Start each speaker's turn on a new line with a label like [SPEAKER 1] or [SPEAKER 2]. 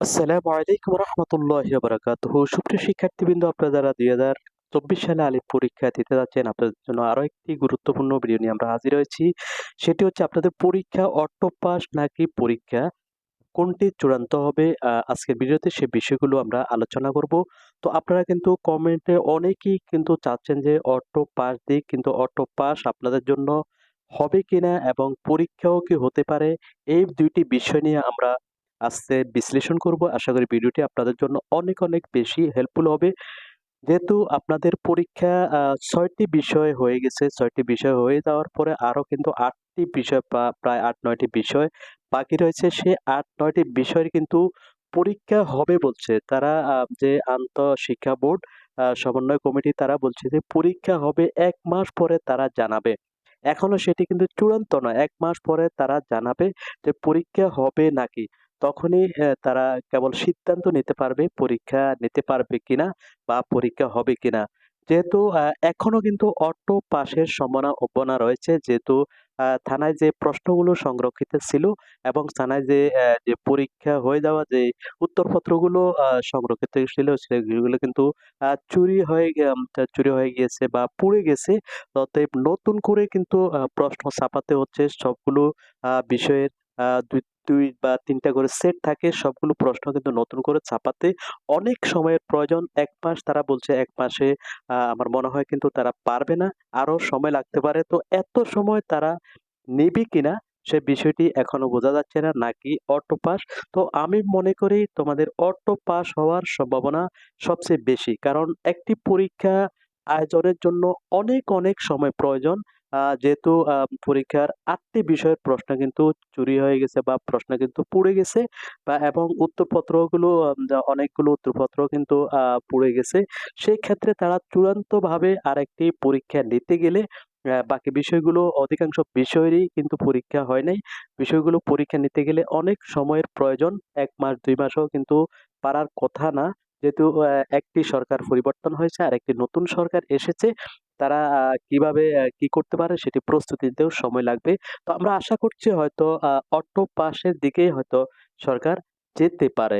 [SPEAKER 1] আসসালামু আলাইকুম রহমতুল্লাহি বারাকাতুহ সুপ্রিয় শিক্ষার্থীবৃন্দ, আপনারা যারা দুই হাজার চব্বিশ সালে আলিফ পরীক্ষা দিতে যাচ্ছেন, আপনাদের জন্য আরও একটি গুরুত্বপূর্ণ ভিডিও নিয়ে আমরা হাজির হয়েছি। সেটি হচ্ছে আপনাদের পরীক্ষা অটো পাস নাকি পরীক্ষা, কোনটি চূড়ান্ত হবে আজকের ভিডিওতে সে বিষয়গুলো আমরা আলোচনা করব। তো আপনারা কিন্তু কমেন্টে অনেকেই কিন্তু চাচ্ছেন যে অটো পাস দিক, কিন্তু অটো পাস আপনাদের জন্য হবে কিনা এবং পরীক্ষাও কি হতে পারে, এই দুইটি বিষয় নিয়ে আমরা আজকে বিশ্লেষণ করব। আশা করি ভিডিওটি আপনাদের জন্য অনেক অনেক বেশি হেল্পফুল হবে। যেহেতু আপনাদের পরীক্ষা ছয়টি বিষয় হয়ে গেছে। ছয়টি বিষয় হয়ে যাওয়ার পরে আরও কিন্তু আটটি বিষয় প্রায় আট, নয়টি বিষয় বাকি রয়েছে। সে আট, নয়টি বিষয়ের কিন্তু পরীক্ষা হবে বলছে। তারা যে আন্ত শিক্ষা বোর্ড সমন্বয় কমিটি তারা বলছে যে পরীক্ষা হবে এক মাস পরে তারা জানাবে। এখনও সেটি কিন্তু চূড়ান্ত নয়। এক মাস পরে তারা জানাবে যে পরীক্ষা হবে নাকি। তখনই তারা কেবল সিদ্ধান্ত নিতে পারবে পরীক্ষা নিতে পারবে কিনা বা পরীক্ষা হবে কিনা। যেহেতু এখনও কিন্তু অটো পাসের সম্ভাবনা রয়েছে। যেহেতু থানায় যে প্রশ্নগুলো সংরক্ষিত ছিল এবং থানায় যে যে পরীক্ষা হয়ে যাওয়া যে উত্তরপত্রগুলো সংরক্ষিত ছিল সেগুলো কিন্তু চুরি হয়ে চুরি হয়ে গিয়েছে বা পুড়ে গেছে। অতএব নতুন করে কিন্তু প্রশ্ন ছাপাতে হচ্ছে সবগুলো বিষয়ের। দুই দুই বা তিনটা করে সেট থাকে, সবগুলো প্রশ্ন কিন্তু নতুন করে ছাপাতে অনেক সময়ের প্রয়োজন। এক মাস তারা বলছে এক মাসে আমার মনে হয় কিন্তু তারা পারবে না। আরও সময় লাগতে পারে। তো এত সময় তারা নেবে কিনা, সে বিষয়টি এখনও বোঝা যাচ্ছে না, নাকি অটো পাস? তো আমি মনে করি তোমাদের অটো পাস হওয়ার সম্ভাবনা সবচেয়ে বেশি। কারণ একটি পরীক্ষা আয়োজনের জন্য অনেক অনেক সময় প্রয়োজন। যেহেতু পরীক্ষার আটটি বিষয়ের প্রশ্ন কিন্তু চুরি হয়ে গেছে বা প্রশ্ন কিন্তু পুড়ে গেছে বা, এবং উত্তরপত্রগুলো অনেকগুলো উত্তরপত্র কিন্তু পুড়ে গেছে। সেই ক্ষেত্রে তারা চূড়ান্তভাবে আরেকটি পরীক্ষা নিতে গেলে বাকি বিষয়গুলো অধিকাংশ বিষয়েরই কিন্তু পরীক্ষা হয় নাই। বিষয়গুলো পরীক্ষা নিতে গেলে অনেক সময়ের প্রয়োজন, এক মাস, দুই মাসও কিন্তু পারার কথা না। যেহেতু একটি সরকার পরিবর্তন হয়েছে আর একটি নতুন সরকার এসেছে তারা কীভাবে কি করতে পারে সেটি প্রস্তুতি নিতেও সময় লাগবে। তো আমরা আশা করছি হয়তো অটো পাশের দিকেই হয়তো সরকার যেতে পারে।